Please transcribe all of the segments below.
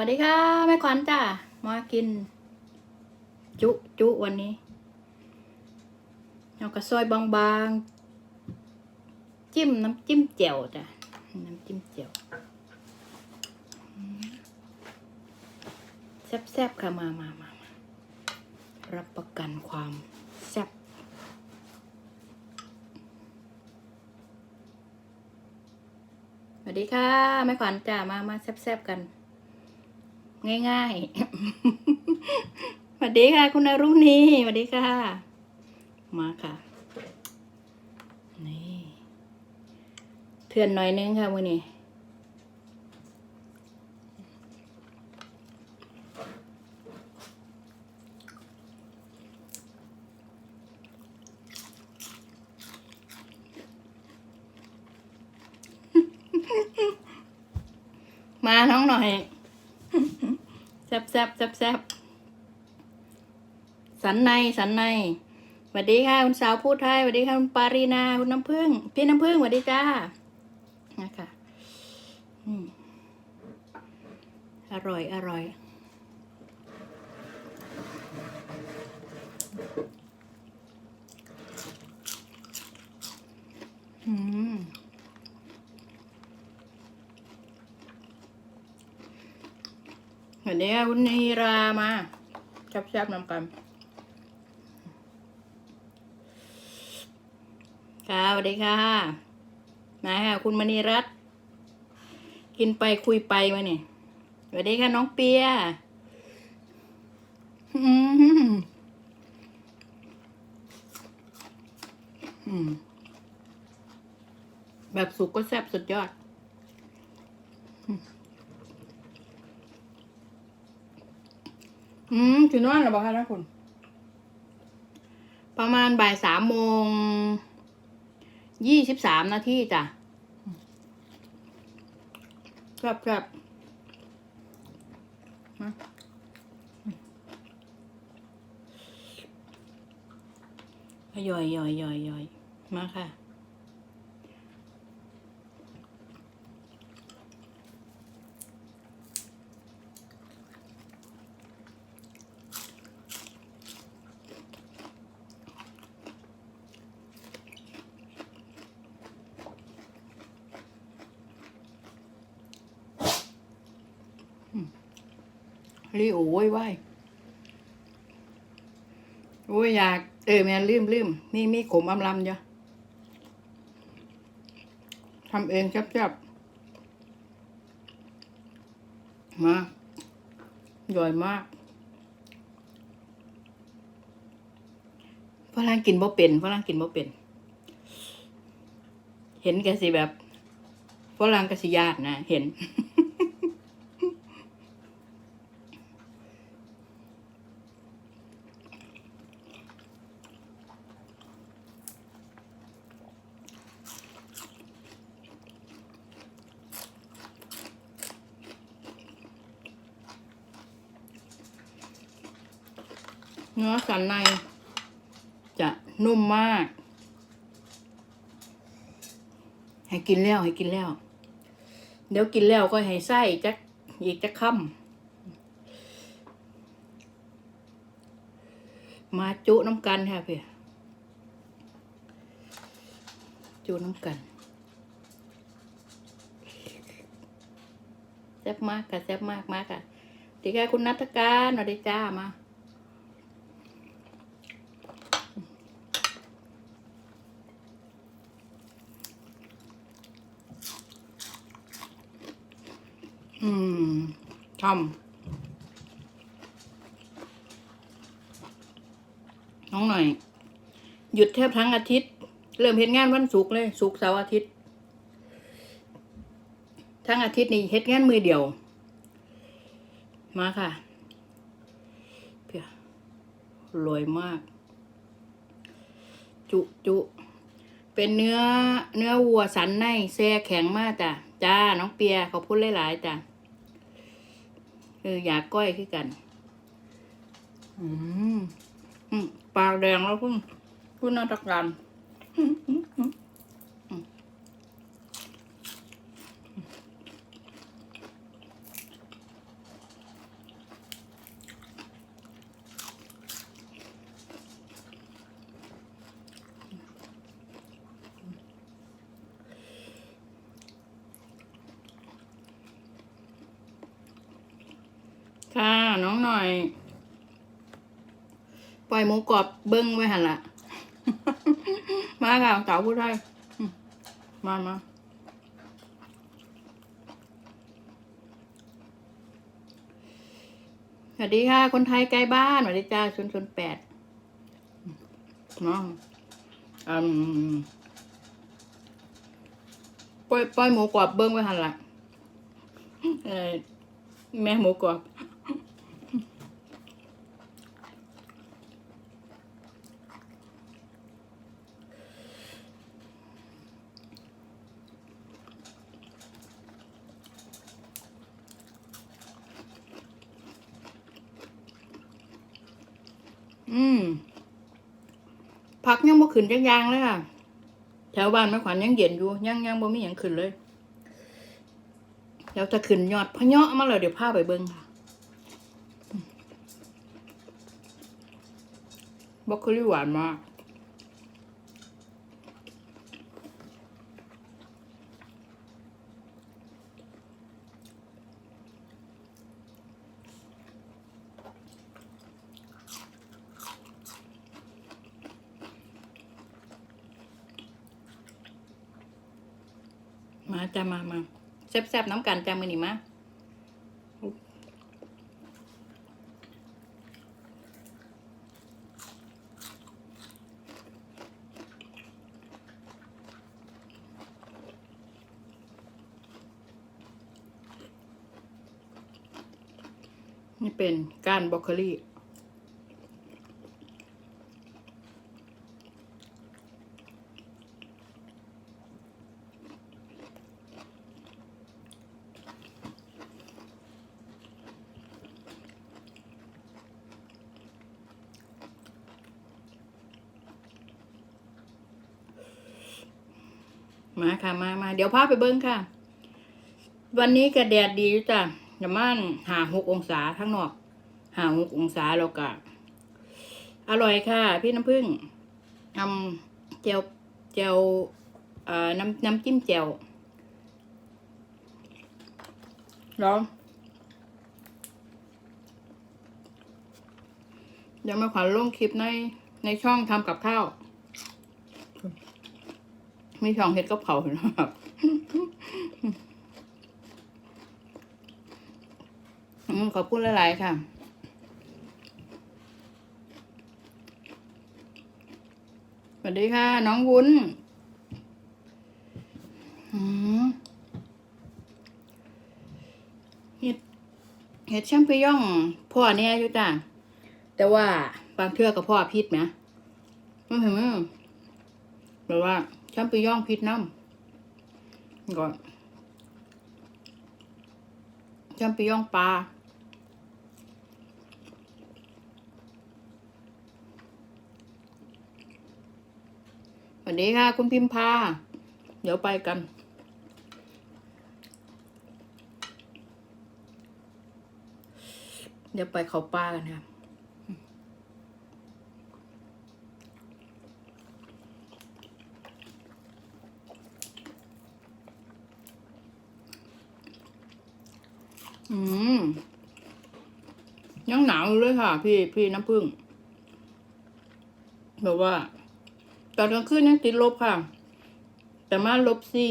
วัสดีค่ะแม่ขวัญจ้ามากิน จุจุวันนี้เอากระซอยบางๆ จิ้มน้ำจิ้มแจ่วจ้ะน้ำจิ้มแจ่วแซ่บๆค่ะมามามามารับประกันความแซ่บสวัสดีค่ะแม่ขวัญจ้ามามาแซ่บๆกัน ง่ายๆสวัสดีค่ะ คุณอรุณีสวัสดีค่ะ มาค่ะ นี่เถื่อนหน่อยนึงค่ะวันนี้มาน้องหน่อย แซบแซบแซบแซบสันในสันในสวัสดีค่ะคุณสาวพูดไทยสวัสดีค่ะคุณปารีนาคุณน้ำพึ่งพี่น้ำพึ่งสวัสดีจ้านะคะอืมอร่อยอร่อยอืม สวัสดีค่ะคุณนีรามาชับชับๆนำกันค่ะสวัสดีค่ะมาค่ะคุณมณีรัตน์กินไปคุยไปมาเนี่ยสวัสดีค่ะน้องเปียอืมอืมแบบสุกก็แซ่บสุดยอด อืมถึงนอนหรือเปล่าคะท่านคุณ ประมาณบ่ายสามโมงยี่สิบสามนาทีจ้ะครับครับมาย่อยย่อยย่อยย่อยมาค่ะ รีโอ้ยไหวโอ้ยอยาก เออแม่ลืมลืมมีมีขมอำลำจ้ะทำเองจับจับมาย่อยมากฝรั่งกินบ่เป็นฝรั่งกินบ่เป็น เห็นแกสิแบบฝรั่งกสิญาตินะ เห็น เนื้อสันใน จะนุ่มมาก ให้กินแล้วให้กินแล้ว เดี๋ยวกินแล้วก็ให้ไส้จักอีกจักค่ำมาจุน้ำกันค่ะเพี่จุน้ำกันแซ่บมากค่ะแซ่บมากมากค่ะดีค่ะคุณนัทการสวัสดีจ้ามา อืม ทำน้องหน่อย หยุดแทบทั้งอาทิตย์ เริ่มเห็นงานวันศุกร์เลยศุกร์เสาร์อาทิตย์ ทั้งอาทิตย์นี่เฮ็ดงานมือเดียว มาค่ะเพียรวยมาก จุจุเป็นเนื้อเนื้อวัวสันในแซ่แข็งมากจ้ะจ้าน้องเปียเขาพูดหลายๆจ้ะ เอออยากก้อยคือกันอืมอืมปากแดงแล้วพุ่งพุ่งน่าตะการอืมอืมอืมอืม น้องหน่อย ปล่อยหมูกรอบเบิ้งไว้หันละ มาค่ะสาวผู้ไทยมามาสวัสดีค่ะ คนไทยใกล้บ้านสวัสดีจ้าชนชนแปดน้องอืมปล่อยปล่อยหมูกรอบเบิ้งไว้หันละเออแม่หมูกรอบ อืม ผักยังบ่ ขึ้นจังยางเลยค่ะ แถวบ้านแม่ขวัญยังเย็นอยู่ยังยังบ่มีหยังขึ้นเลยเดี๋ยวจะขึ้นยอดพะเยาะมาเลยเดี๋ยวพาไปเบิ่งค่ะบล็อกโคลี่หวานมาก มาจ้ามามา แซ่บๆน้ำกันจามือนี่มานี่เป็นก้านบรอกโคลี่ มาค่ะมามาเดี๋ยวพาไปเบิ้งค่ะ วันนี้ก็แดดดีจ้ะประมาณหาหกองศาทั้งนอกหาหกองศาแล้วก็อร่อยค่ะ พี่น้ำผึ้งทำเจลเจลเอ่อน้ำน้ำจิ้มเจลร้องเดี๋ยวมาขวัญลงคลิปในในช่องทำกับข้าว มีช่องเฮ็ดกับเขาวนะครับอืมขอบคุณหลาย ๆ ค่ะสวัสดีค่ะ น้องวุ้นเห็ดเห็ดแชมปิญองพ่อเนี่ยอยู่จ้ะแต่ว่าบางเทื่อกับพ่อพิษไหมไม่เห็นไหมแบบว่า แชมปิญองพิษน้ำก่อนแชมปิญองปลาสวัสดีค่ะ คุณพิมพา เดี๋ยวไปกันเดี๋ยวไปเขาป้ากันค่ะอืม ยังหนาวอเลยค่ะ พี่พี่น้ำผึ้งแบบว่า ตอนกลางคืนยังติดลบค่ะ แต่มาลบซี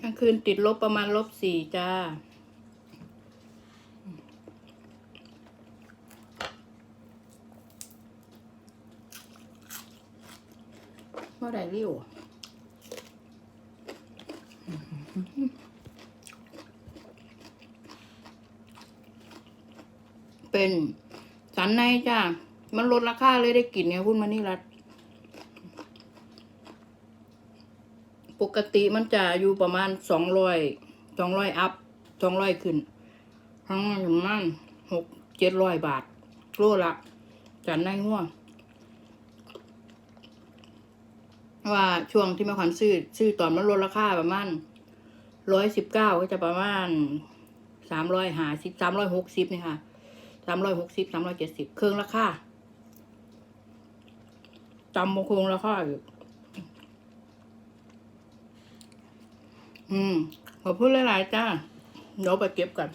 กลางคืนติดลบประมาณลบสี่จ้า เมื่อ ไหร่ริ้วเป็นสันในจ้ามันลดราคาเลยได้กลิ่นไงคุณมานี่รัด ปกติมันจะอยู่ประมาณสองร้อยสองร้อยอัพสองร้อยขึ้น ทั้งประมาณหกเจ็ดร้อยบาทโลละสันในง่ว ว่าช่วงที่ม่ควัญซื้อซื้อตอนมันลดราคาประมาณร้อยสิบเก้าก็จะประมาณสามร้อยห้าสิบสามร้อยหกสิบนี่ค่ะสามร้อยหกสิบสามร้อยเจ็ดสิบเครื่องราคาจำโมคงราคาอยู่อืมขอพูดหลายๆจ้าเดี๋ยวไปเก็บกัน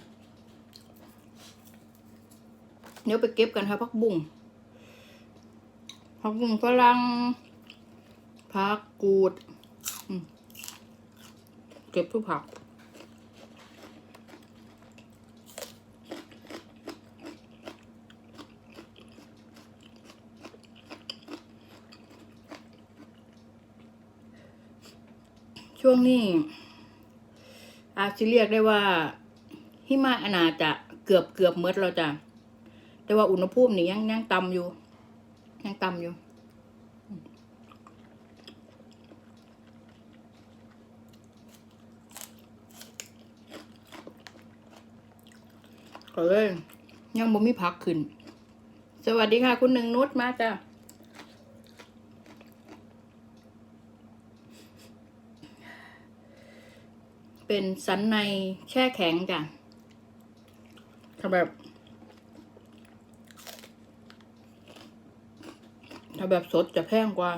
เดี๋ยวไปเก็บกันค่ะพักบุ้งพักบุ้งฝรั่ง ผักกูด เก็บทุกผัก ช่วงนี้ อาจจะเรียกได้ว่าหิมะอาณาจะเกือบเกือบเมดแล้วจ้ะแต่ว่าอุณหภูมินี่ยังยังต่ำอยู่ ยังต่ำอยู่ เลยยังบ่มีพักขึ้น สวัสดีค่ะ คุณหนึ่งนุชมาจ้ะเป็นสันในแช่แข็งจ้ะถ้าแบบถ้าแบบสดจะแพงกว่า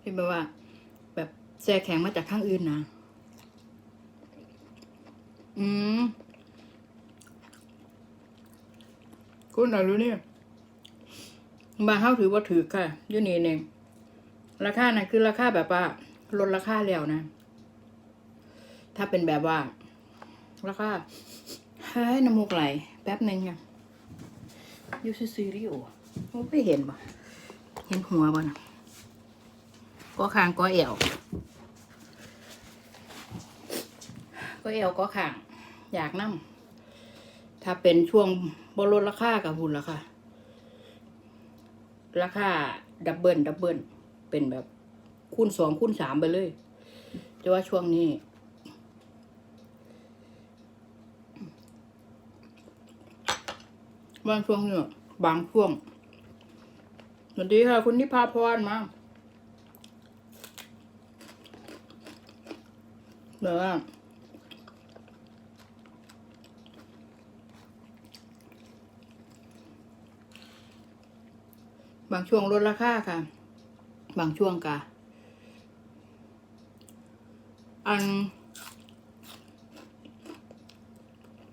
เห็นไหมว่า ช่แข็งมาจากข้างอื่นนะ อืม คุณอะไรรู้เนี่ยบางเฮาถือว่าถือค่ะยูนี่เนี่ยราคานะคือราคาแบบว่าลดราคาแล้วนะ ถ้าเป็นแบบว่า ราคาเฮ้ยน้ำมูกไหล แป๊บหนึ่งค่ะยูซีซีรีโอไม่เห็นปะเห็นหัวปะนะก็คางก็เอว ก็เอวก็คาง อยากนั่งถ้าเป็นช่วงบลดราคากับหุ่นละค่ะราคาดับเบิลดับเบิลเป็นแบบคูณสองคูณสามไปเลยแต่ว่าช่วงนี้ บางช่วงเนี่ยบางช่วงสวัสดีค่ะ คุณนิพาพรมาเดี๋ยวว่า บางช่วงลดราคาค่ะ บางช่วงกะอัน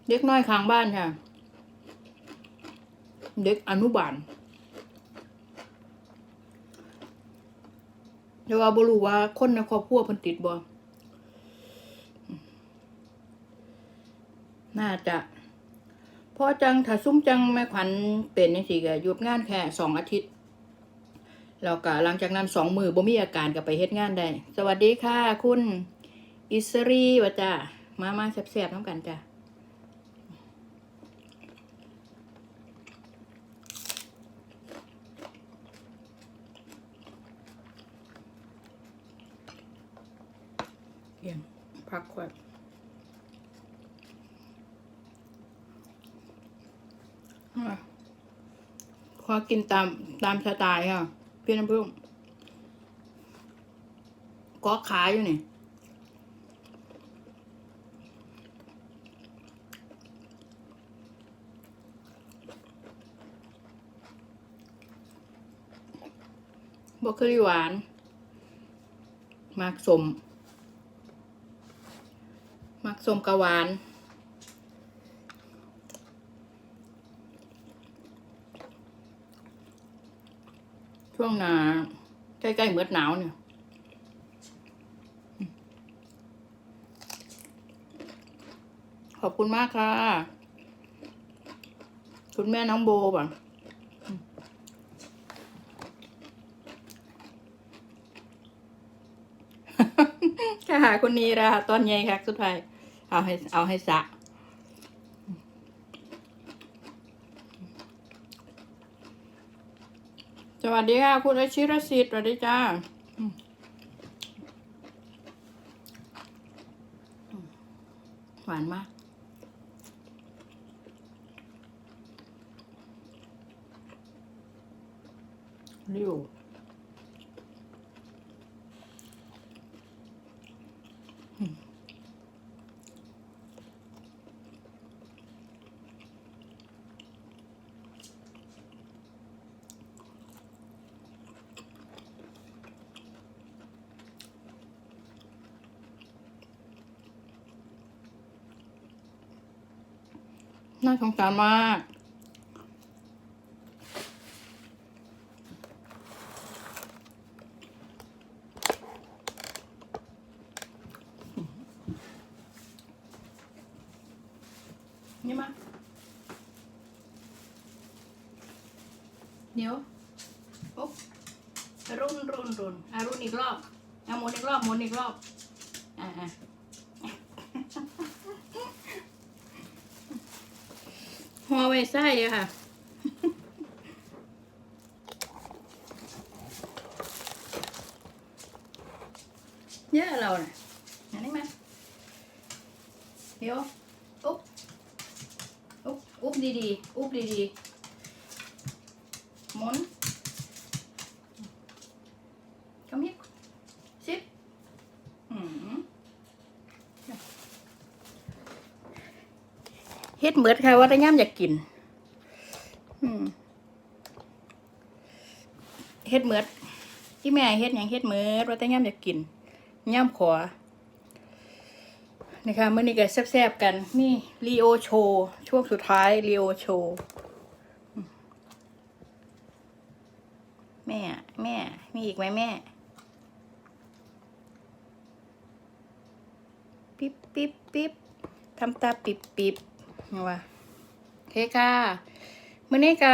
เด็กน้อยข้างบ้านค่ะ เด็กอนุบาลแต่ว่าบรู้ว่าคนในครอบครัวเพิ่นติดบ่น่าจะพอจังถ้าซุ่มจังแม่ขวัญเป็นจังซี่ก็หยุดงานแค่สองอาทิตย์ แล้วก็หลังจากนั้นสองมือบ่มีอาการก็ไปเฮ็ดงานได้สวัสดีค่ะ คุณอิสรีวะจ้ามามาแซ่บๆน้ำกันจ้ะเยี่ยมพักก่อนอะขอกินตามตามสไตล์ค่ะ พี่น้ำพึ่งก็ขายอยู่นี่บกเคยหวาน มากสม มักสมกะหวาน ช่วงหนาใกล้ๆเมือดหนาวเนี่ยขอบคุณมากค่ะ คุณแม่น้องโบป่ะค่ะหาคนนี้ละตอนใหญ่ค่ะสุดท้ายเอาให้เอาให้สะ สวัสดีค่ะ คุณอาชิรสิทธิ์สวัสดีจ้าหวานมาก ริ้ว น่าสงสารมาก นี่มาเดี๋ยวโอ๊บรุนรุนรุนอะรุนอีกรอบอะหมุนอีกรอบหมุนอีกรอบ อะอะ หัว ไว้ไส้อะค่ะ เยอะเราน่ะอันนี้มาเดี๋ยวอุ๊บอุ๊บอุ๊บดีๆอุ๊บดีๆหมุนกำฮิบสิบอืมเฮ็ดเหมือดค่ะว่าแต่ย่ำอยากกิน เฮ็ดเมือดที่แม่เฮ็ดหยังเฮ็ดเมือดว่าแต่ย่ำอยากกินย่ำขอนะคะเมื่อนี้ก็แซ่บๆกัน นี่รีโอโชช่วงสุดท้ายรีโอโชแม่ แม่ มีอีกไหมแม่ ปิ๊บปิ๊บปิ๊บทำตาปิบปิ๊บนะวะโอเคค่ะ มื่อนี้ก็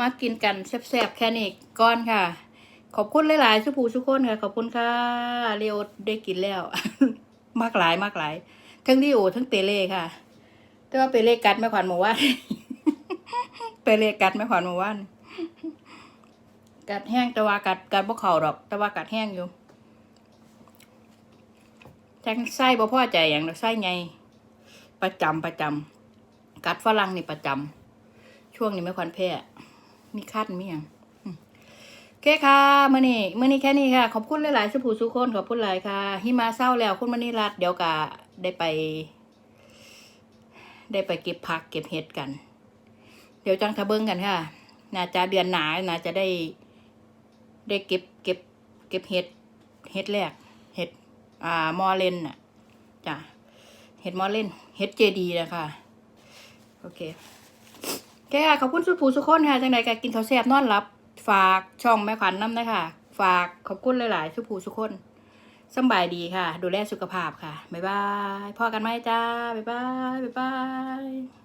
มากินกันแซ่บๆแค่นี้ก่อนค่ะ ขอบคุณหลายๆสุภูสุกคนค่ะ ขอบคุณค่ะเรียวได้กินแล้ว มากหลายมากหลาย ทั้งดิโอทั้งเปเล่ค่ะ แต่ว่าเปเล่กัดไม่ขวัญหมู่ว่านเปเล่กัดไม่ขวัญหมู่ว่านกัดแห้งแต่ว่ากัดกัดพวกเข่าดอก แต่ว่ากัดแห้งอยู่จังไส้บ่พ่อใจอย่างเราไส้ไงประจำประจำกัดฝรั่งนี่ประจำ ช่วงนี้ไม่ควันแพ้มีคัดมีอย่างโอเคค่ะมื่อนี้มื่อนี้แค่นี้ค่ะ ขอบคุณหลายๆสุภูสุคนขอบคุณหลายค่ะหิมาเศร้าแล้วคุณมณีรัตเดี๋ยวกะได้ไป ได้ไปเก็บผักเก็บเห็ดกัน เดี๋ยวจังทะเบิ้งกันค่ะน่าจะเดือนหนาน่าจะได้ ได้เก็บเก็บ เก็บเห็ดเห็ดแรกเห็ดอ่ามอเลนน่ะจ้ะเห็ดมอเลนเห็ดเจดีนะคะโอเค คค่ะขอบคุณสุภูสุคนค่ะจังใดก็กินข้าวแซ่บนอนหลับ ฝากช่องแม่ขวัญน้ำนะคะฝากขอบคุณหลาย ๆ สุภูสุคนสบายดีค่ะ ดูแลสุขภาพค่ะ บ๊ายบายพอกันไหมจ้า บ๊ายบาย บ๊ายบาย